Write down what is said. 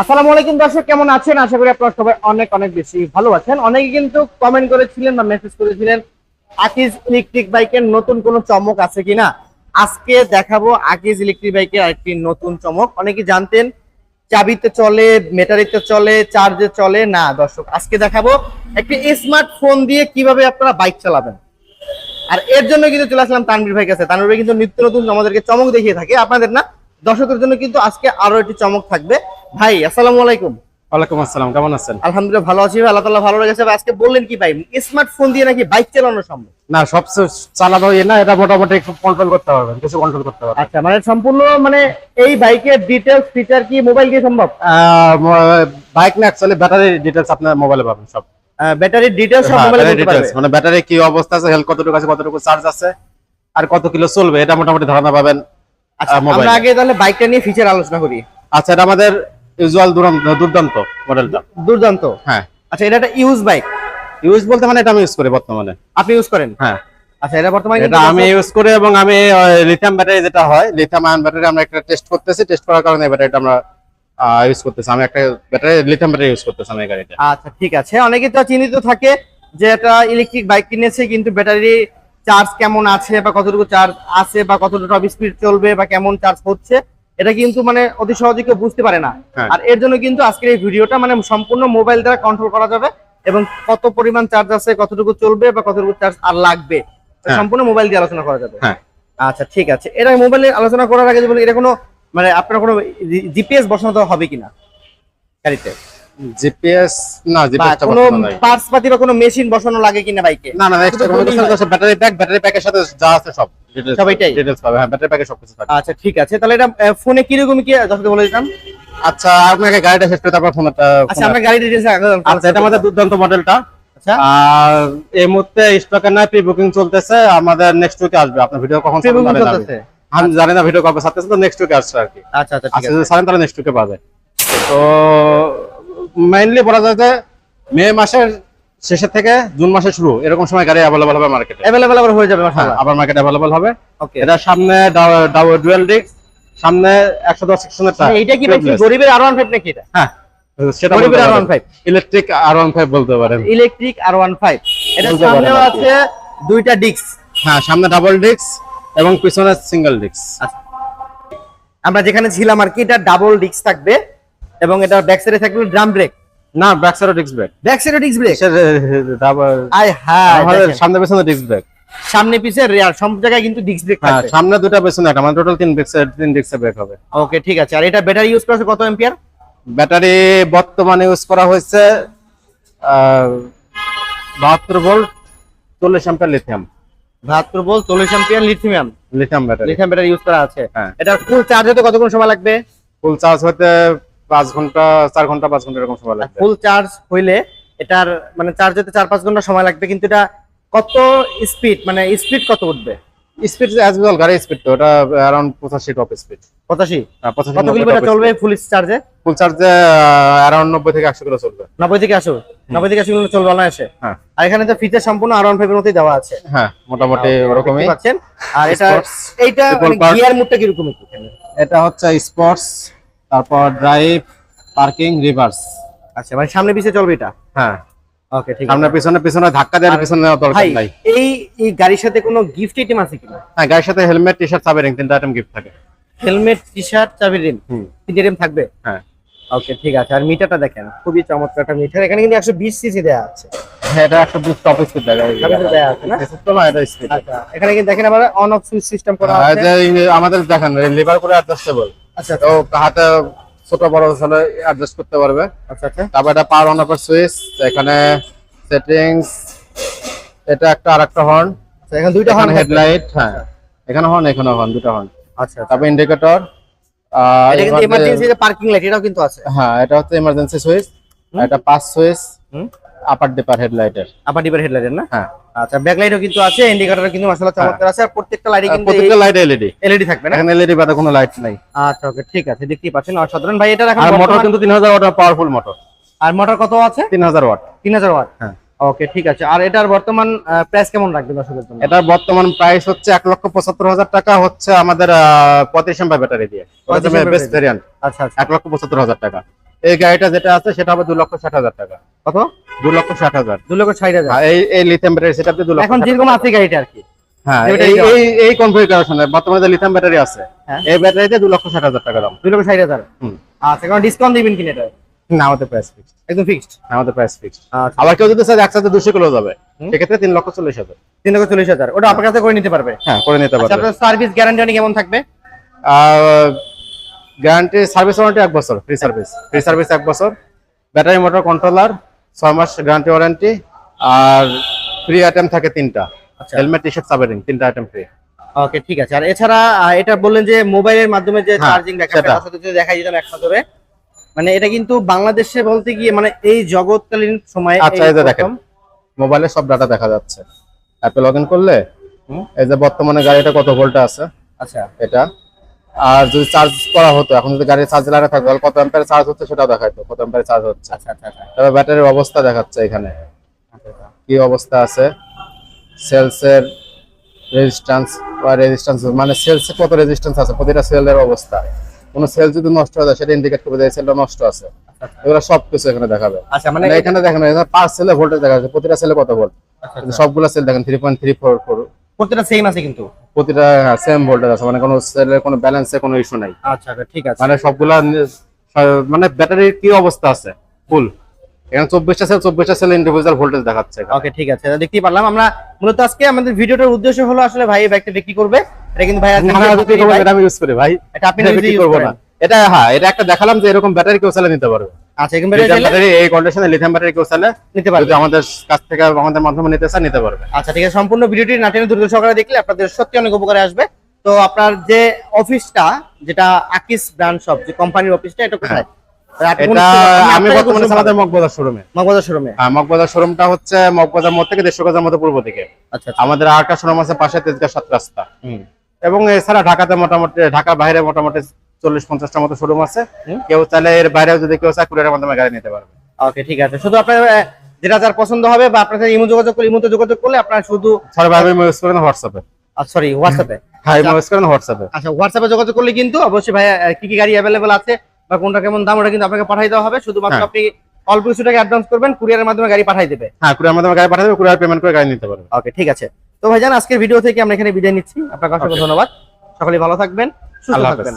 আসসালামু আলাইকুম দর্শক, কেমন আছেন? আশা করি আপনারা সবাই অনেক অনেক বেশি ভালো আছেন। অনেকে কিন্তু কমেন্ট করেছিলেন বা মেসেজ করেছিলেন, আকিজ ইলেকট্রিক বাইকের নতুন কোনো চমক আছে কিনা? আজকে দেখাবো আকিজ ইলেকট্রিক বাইকের আরেকটি নতুন চমক। অনেকে জানতেন, চাবিতে চলে, ব্যাটারিতে চলে চার্জে চলে? না দর্শক, আজকে দেখাবো একটি স্মার্টফোন দিয়ে কীভাবে আপনারা বাইক চালাবেন। আর এর জন্য কিন্তু চলে আসলাম তানভীর ভাই কাছে। তানভীর ভাই কিন্তু নিত্য নতুন আমাদেরকে চমক দেখিয়ে থাকে। আপনাদের না দর্শকের জন্য কিন্তু আজকে আরও একটি চমক থাকবে। ভাই আসসালামু আলাইকুম। ওয়ালাইকুম আসসালাম কেমন আছেন? আলহামদুলিল্লাহ ভালো আছি আল্লাহ তাআলা ভালো রেখেছে। আজকে বললেন কি ভাই স্মার্টফোন দিয়ে নাকি বাইক চালানো সম্ভব? না সব চালানো না এটা মোটামুটি একটু কন্ট্রোল করতে পারবেন কিছু কন্ট্রোল করতে পারবেন আচ্ছা মানে সম্পূর্ণ মানে এই বাইকের ডিটেলস ফিচার কি মোবাইল দিয়ে সম্ভব? বাইক না অ্যাকচুয়ালি ব্যাটারি ডিটেলস আপনার মোবাইলে পাবেন সব। ব্যাটারির ডিটেলস সব মোবাইলে battery বলতে পারবে। details, মানে ব্যাটারি কি অবস্থা আছে হেলথ কতটুকু আছে কতটুকু চার্জ আছে আর কত কিলো চলবে এটা মোটামুটি ধারণা পাবেন। আমরা এ। আগে তাহলে বাইকটা নিয়ে ফিচার আলোচনা করি। আচ্ছা এটা আমাদের ইউজুয়াল দুর্দান্ত মডেলটা দুর্দান্ত। হ্যাঁ। আচ্ছা এটা একটা ইউজ বাইক ইউজ বলতে মানে এটা আমি ইউজ করি বর্তমানে। আপনি ইউজ করেন? হ্যাঁ। আচ্ছা এটা বর্তমানে এটা আমি ইউজ করি এবং আমি লিথিয়াম ব্যাটারি যেটা হয় লিথিয়াম আয়ন ব্যাটারি আমরা একটা টেস্ট করতেছি। টেস্ট করার কারণে ব্যাটারিটা আমরা ইউজ করতেছি। আমি একটা ব্যাটারি লিথিয়াম ব্যাটারি ইউজ করতেছি আমি গাড়িতে আচ্ছা ঠিক আছে। অনেকে তো চিন্তিত থাকে যে এটা ইলেকট্রিক বাইক কিনেছে কিন্তু ব্যাটারি চার্জ কেমন আছে বা কতটুকু চার্জ আছে বা কতটুকু টপ স্পিড চলবে বা কেমন চার্জ হচ্ছে এটা কিন্তু মানে অতি সহজে কেউ বুঝতে পারে না হ্যাঁ। আর এর জন্য কিন্তু আজকের এই ভিডিওটা মানে সম্পূর্ণ মোবাইল দ্বারা কন্ট্রোল করা যাবে এবং কত পরিমাণ চার্জ আছে কতটুকু চলবে বা কতটুকু চার্জ আর লাগবে হ্যাঁ। সম্পূর্ণ মোবাইল দিয়ে আলোচনা করা যাবে হ্যাঁ। আচ্ছা ঠিক আছে এটা মোবাইলে আলোচনা করার আগে যে বলি এটা কোনো মানে আপনার কোনো জিপিএস বসানো হবে কিনা গাড়িতে জিপিএস না জিপিএস কোনো পার্টস পাতি বা কোনো মেশিন বসানো লাগে কিনা বাইকে? না না এক্সট্রা কোনো কিছু না ব্যাটারি প্যাক ব্যাটারি প্যাকের সাথে যা আছে সব। সব এটাই? ডিটেইলস পাবে হ্যাঁ ব্যাটারি প্যাকে সব কিছু থাকে। আচ্ছা ঠিক আছে। তাহলে এটা ফোনে কীরকম কি যথাযথ বলে দিতাম? আচ্ছা আপনাকে গাড়িটা শেষ করে তারপর ফোনটা আচ্ছা আমরা গাড়ি ডিটেলস আচ্ছা এটা আমাদের দুর্দান্ত মডেলটা আচ্ছা। আর এই মুহূর্তে স্টকে নাই প্রি বুকিং চলতেছে আমাদের নেক্সট উইকে আসবে। আপনার ভিডিও কখন না। চলতেছে? আমি জানি না ভিডিও কবে তো নেক্সট উইকে আসছে আর কি। আচ্ছা আচ্ছা ঠিক আচ্ছা আছে। তাহলে নেক্সট উইকে পাবে তো মেইনলি বলা যায় যে মে মাসের শেষের থেকে জুন মাসে শুরু। এরকম সময় গাড়ি অ্যাভেলেবল হবে মার্কেটে অ্যাভেলেবল হয়ে যাবে হ্যাঁ, আবার মার্কেটে অ্যাভেলেবল হবে। এটা সামনে ডুয়েল ডিস্ক সামনে 110 সেকশনের টা এটা কি ভাই গরিবের আর নাকি এটা? হ্যাঁ সেটা গরিবের আর ইলেকট্রিক আর ওয়ান ফাইভ বলতে পারেন। ইলেকট্রিক আর ওয়ান ফাইভ এটা সামনেও আছে দুইটা ডিস্ক হ্যাঁ সামনে ডাবল ডিস্ক এবং পিছনে সিঙ্গেল ডিস্ক আচ্ছা। আমরা যেখানে ছিলাম আর কি এটা ডাবল ডিস্ক থাকবে। এবং এটা ব্যাক সাইডে থাকবে ড্রাম ব্রেক না ব্যাক সাইডও ডিস্ক ব্রেক ব্যাক সাইডে ডিস্ক ব্রেক আয় হ্যাঁ সামনে পিছনে ডিস্ক ব্রেক সামনে পিছে রেয়ার সব জায়গায় কিন্তু ডিস্ক ব্রেক হ্যাঁ সামনে দুটো পিছনে একটা মানে টোটাল তিন ডিস্ক তিন ডিস্ক ব্রেক হবে। ওকে ঠিক আছে। আর এটা ব্যাটারি ইউজ করা কত এম্পিয়ার ব্যাটারি বর্তমানে ইউজ করা হয়েছে বাহাত্তর ভোল্ট চল্লিশ অ্যাম্পিয়ার লিথিয়াম বাহাত্তর বল চল্লিশ ampere lithium lithium battery lithium battery use করা আছে। হ্যাঁ। এটা ফুল চার্জ হতে কতক্ষণ সময় লাগবে? ফুল চার্জ হতে পাঁচ ঘণ্টা চার ঘণ্টা পাঁচ ঘণ্টা এরকম সময় লাগবে। ফুল চার্জ হইলে এটার মানে চার্জ হতে চার পাঁচ ঘণ্টা সময় লাগবে কিন্তু এটা কত স্পিড মানে স্পিড কত উঠবে? স্পিড অ্যাজ ওয়েল গাড়ি স্পিড তো ওটা অ্যারাউন্ড পঁচাশি টপ স্পিড পঁচাশি? পঁচাশি কত কিলোমিটার চলবে ফুল চার্জে ফুল চার্জে থেকে কিলো চলবে। নব্বই থেকে আসো নব্বই থেকে চলবে না এসে হ্যাঁ। আর এখানে তো ফিচার সম্পূর্ণ মতোই দেওয়া আছে। হ্যাঁ মোটামুটি ওরকমই। পাচ্ছেন। আর এটা Sports, এইটা গিয়ার মুডটা কীরকম একটু এটা হচ্ছে স্পোর্টস তারপর ড্রাইভ পার্কিং রিভার্স আচ্ছা মানে সামনে পিছে চলবে এটা? হ্যাঁ। ওকে ঠিক আছে। সামনে পিছনে পিছনে ধাক্কা দেওয়ার পিছনে দরকার ভাই নাই। এই এই গাড়ির সাথে কোনো গিফট আইটেম আছে কিনা? হ্যাঁ গাড়ির সাথে হেলমেট টি শার্ট চাবি রিং তিনটা আইটেম গিফট থাকে। হেলমেট টি শার্ট চাবি হুম। তিনটে রিম থাকবে? হ্যাঁ। ওকে ঠিক আছে। আর মিটারটা দেখেন খুবই চমৎকার একটা মিটার এখানে কিন্তু একশো বিশ সিসি দেওয়া আছে। হ্যাঁ, এটা একটা boost top speed Top speed দেয়া আছে না? তো না এটা স্পিড আচ্ছা এখানে কিন্তু দেখেন আবার অন অফ সুইচ সিস্টেম করা আছে। আমাদের দেখেন লিভার করে অ্যাডজাস্টেবল আচ্ছা তো হাতে ছোট বড় হলে অ্যাডজাস্ট করতে পারবে। আচ্ছা আচ্ছা। তারপর এটা পাওয়ার অন অফ সুইচ এখানে সেটিংস এটা একটা আর একটা হর্ন আচ্ছা, এখানে দুইটা হর্ন হেডলাইট হ্যাঁ। এখানে হর্ন এখানে হর্ন দুটো হর্ন আচ্ছা তারপর ইন্ডিকেটর এটা কিন্তু এমার্জেন্সি যে পার্কিং লাইট এটাও কিন্তু আছে। হ্যাঁ এটা হচ্ছে ইমার্জেন্সি সুইচ এটা পাঁচ সুইচ আপার ডিপার হেডলাইটের আপার ডিপার হেডলাইটের না? হ্যাঁ। আচ্ছা ব্যাকলাইটও কিন্তু আছে ইন্ডিকেটর কিন্তু মাশাআল্লাহ চমৎকার আছে আর প্রত্যেকটা লাইটে কিন্তু প্রত্যেকটা লাইট এলইডি এলইডি থাকবে না? এখানে এলইডি বাদে কোনো লাইট নাই। আচ্ছা ওকে ঠিক আছে দেখতেই পাচ্ছেন। অসাধারণ ভাই এটা এখন আর মোটর কিন্তু তিন হাজার ওয়াট পাওয়ারফুল মোটর আর মোটর কত আছে? তিন হাজার ওয়াট। তিন হাজার ওয়াট? হ্যাঁ। ওকে ঠিক আছে। আর এটার বর্তমান প্রাইস কেমন রাখবে দর্শকের জন্য? এটার বর্তমান প্রাইস হচ্ছে এক লক্ষ পঁচাত্তর হাজার টাকা হচ্ছে আমাদের পঁয়ত্রিশ এম্পার ব্যাটারি দিয়ে। বেস্ট ভেরিয়েন্ট আচ্ছা আচ্ছা। এক লক্ষ পঁচাত্তর হাজার টাকা। এই গাড়িটা যেটা আছে সেটা হবে দু লক্ষ ষাট হাজার টাকা। কত? দু লক্ষ ষাট হাজার। দু লক্ষ ষাট হাজার। এই এই লিথিয়াম ব্যাটারি সেটা দু লক্ষ এখন যেরকম আছে গাড়িটা আর কি। হ্যাঁ এই দেওয়া। এই এই কনফিগারেশনে বর্তমানে যে লিথিয়াম ব্যাটারি আছে হ্যাঁ। এই ব্যাটারিতে দু লক্ষ ষাট হাজার টাকা দাম। লক্ষ ষাট হাজার। আচ্ছা কারণ ডিসকাউন্ট দিবেন কিনা এটা? না আমাদের প্রাইস ফিক্সড একদম ফিক্সড আমাদের প্রাইস ফিক্সড আচ্ছা। আবার কেউ যদি একসাথে দুশো কিলো যাবে সেক্ষেত্রে তিন লক্ষ চল্লিশ হাজার। তিন লক্ষ চল্লিশ হাজার। ওটা আপনার কাছে করে নিতে পারবে? হ্যাঁ করে নিতে আচ্ছা পারবে। আপনার সার্ভিস গ্যারান্টি কেমন থাকবে? গ্যারান্টি সার্ভিস ওয়ারেন্টি এক বছর ফ্রি সার্ভিস ফ্রি সার্ভিস এক বছর ব্যাটারি মোটর কন্ট্রোলার ছয় মাস গ্যারান্টি ওয়ারেন্টি আর ফ্রি আইটেম থাকে তিনটা। হেলমেট টি শার্ট সাবেরিং তিনটা আইটেম ফ্রি ওকে ঠিক আছে আর এছাড়া এটা বললেন যে মোবাইলের মাধ্যমে যে হ্যাঁ, চার্জিং ব্যাকআপ সেটা। তার সাথে যদি দেখাই দিতাম একসাথে মানে এটা কিন্তু বাংলাদেশে বলতে গিয়ে মানে এই জগৎকালীন সময়ে আচ্ছা, এই যে দেখেন। মোবাইলে সব ডাটা দেখা যাচ্ছে অ্যাপে লগ ইন করলে। এই যে বর্তমানে গাড়িটা কত ভোল্টে আছে আচ্ছা এটা আর যদি চার্জ করা হতো এখন যদি গাড়ি চার্জ লাগা থাকতো তাহলে কত অ্যাম্পিয়ার চার্জ হচ্ছে সেটাও দেখাইতো কত অ্যাম্পিয়ার চার্জ হচ্ছে। আচ্ছা আচ্ছা আচ্ছা। তবে ব্যাটারির অবস্থা দেখাচ্ছে এখানে। কি অবস্থা আছে? সেলসের রেজিস্ট্যান্স বা রেজিস্ট্যান্স মানে সেলসে কত রেজিস্ট্যান্স আছে? প্রতিটা সেলের অবস্থা। কোন সেল যদি নষ্ট হয়ে যায় সেটা ইন্ডিকেট করবে যে সেলটা নষ্ট আছে। এগুলো সব কিছু এখানে দেখাবে। আচ্ছা মানে মানে এখানে দেখেন পার সেলে ভোল্টেজ দেখা যাচ্ছে প্রতিটা সেলে কত ভোল্ট সবগুলো সেল দেখেন three point three four four প্রত্যেকটা সেম আছে কিন্তু? প্রতিটা সেম ভোল্টেজ আছে মানে কোনো সেলের কোনো ব্যালেন্সে কোনো ইস্যু নাই। আচ্ছা আচ্ছা, ঠিক আছে। মানে সবগুলা মানে ব্যাটারির কি অবস্থা আছে? ফুল এখানে চব্বিশটা সেল চব্বিশটা সেল ইন্ডিভিজুয়াল ভোল্টেজ দেখাচ্ছে ওকে ঠিক আছে দেখতেই পারলাম। আমরা মূলত আজকে আমাদের ভিডিওটার উদ্দেশ্য হলো আসলে ভাই এই ব্যাগটা বিক্রি করবে। এটা কিন্তু ভাই। এটা আমি ইউজ করি ভাই। এটা আপনি বিক্রি করব না। এটা হ্যাঁ এটা একটা দেখালাম যে এরকম ব্যাটারি কেউ চালিয়ে নিতে পারবে। আচ্ছা এখানে বেরিয়ে লিথিয়াম গেলে ব্যাটারি এই কন্ডিশনে লিথিয়াম ব্যাটারি কেউ চালে নিতে পারবে। আমাদের কাছ থেকে আমাদের মাধ্যমে নিতে নিতে পারবে। আচ্ছা ঠিক আছে সম্পূর্ণ ভিডিওটি নাটেনে দ্রুত সহকারে দেখলে আপনাদের সত্যি অনেক উপকারে আসবে। তো আপনার যে অফিসটা যেটা আকিস ব্র্যান্ড শপ যে কোম্পানির অফিসটা এটা কোথায়? আপনি কোন- হ্যাঁ। এটা আপনি আমি বর্তমানে আমাদের শোরুমে শোরুমে হ্যাঁ মগবাজার শোরুমটা হচ্ছে মোড় থেকে দেড়শো গজের মতো পূর্ব দিকে। আচ্ছা আচ্ছা। আমাদের আরেকটা শোরুম আছে পাশে তেজগাঁ সাত রাস্তা। হুম। এবং এছাড়া ঢাকাতে মোটামুটি ঢাকার বাইরে মোটামুটি চল্লিশ পঞ্চাশটা মতো শোরুম আছে। কেউ চাইলে এর বাইরেও যদি কেউ চায় কুরিয়ারের মাধ্যমে গাড়ি নিতে পারবে। ওকে ঠিক আছে। শুধু আপনার যেটা যার পছন্দ হবে বা আপনার সাথে ইমো যোগাযোগ করলে ইমোতে যোগাযোগ করলে আপনার শুধু সরি ভাই আমি ইউজ করেন হোয়াটসঅ্যাপে সরি হোয়াটসঅ্যাপে হ্যাঁ আমি ইউজ করেন হোয়াটসঅ্যাপে আচ্ছা হোয়াটসঅ্যাপে যোগাযোগ করলে কিন্তু অবশ্যই ভাই কি কি গাড়ি অ্যাভেলেবল আছে বা কোনটা কেমন দাম ওটা কিন্তু আপনাকে পাঠাই দেওয়া হবে। শুধুমাত্র হ্যাঁ। আপনি অল্প কিছু টাকা অ্যাডভান্স করবেন কুরিয়ারের মাধ্যমে গাড়ি পাঠাই দেবে। হ্যাঁ কুরিয়ার মাধ্যমে গাড়ি পাঠাবে কুরিয়ার পেমেন্ট করে গাড়ি নিতে পারবে। ওকে ঠিক আছে। তো ভাইজান আজকের ভিডিও থেকে আমরা এখানে বিদায় নিচ্ছি। আপনাকে অসংখ্য ধন্যবাদ। সকলে ভালো থাকবেন সুস্থ থাকবেন।